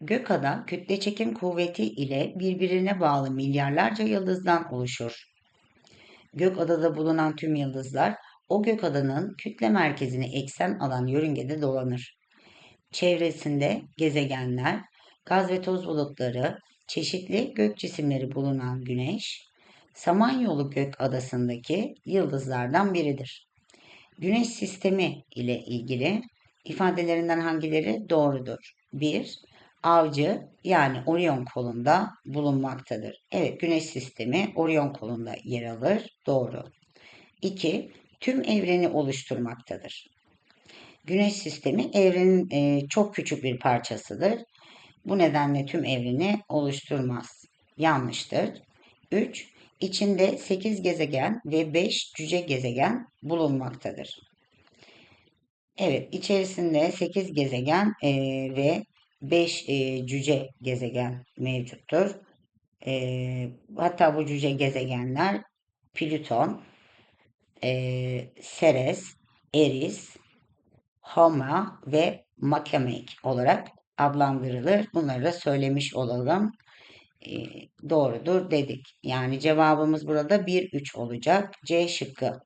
Gökada kütle çekim kuvveti ile birbirine bağlı milyarlarca yıldızdan oluşur. Gökadada bulunan tüm yıldızlar o gökadanın kütle merkezini eksen alan yörüngede dolanır. Çevresinde gezegenler, gaz ve toz bulutları, çeşitli gök cisimleri bulunan Güneş, Samanyolu gök adasındaki yıldızlardan biridir. Güneş sistemi ile ilgili ifadelerinden hangileri doğrudur? 1. Avcı yani Orion kolunda bulunmaktadır. Evet, Güneş sistemi Orion kolunda yer alır. Doğru. 2. Tüm evreni oluşturmaktadır. Güneş sistemi evrenin e, çok küçük bir parçasıdır. Bu nedenle tüm evreni oluşturmaz. Yanlıştır. 3. İçinde 8 gezegen ve 5 cüce gezegen bulunmaktadır. Evet, içerisinde 8 gezegen e, ve 5 e, cüce gezegen mevcuttur. E, hatta bu cüce gezegenler Plüton, e, Ceres, Eris, Homa ve Makemake olarak adlandırılır. Bunları da söylemiş olalım. E, doğrudur dedik. Yani cevabımız burada 1-3 olacak. C şıkkı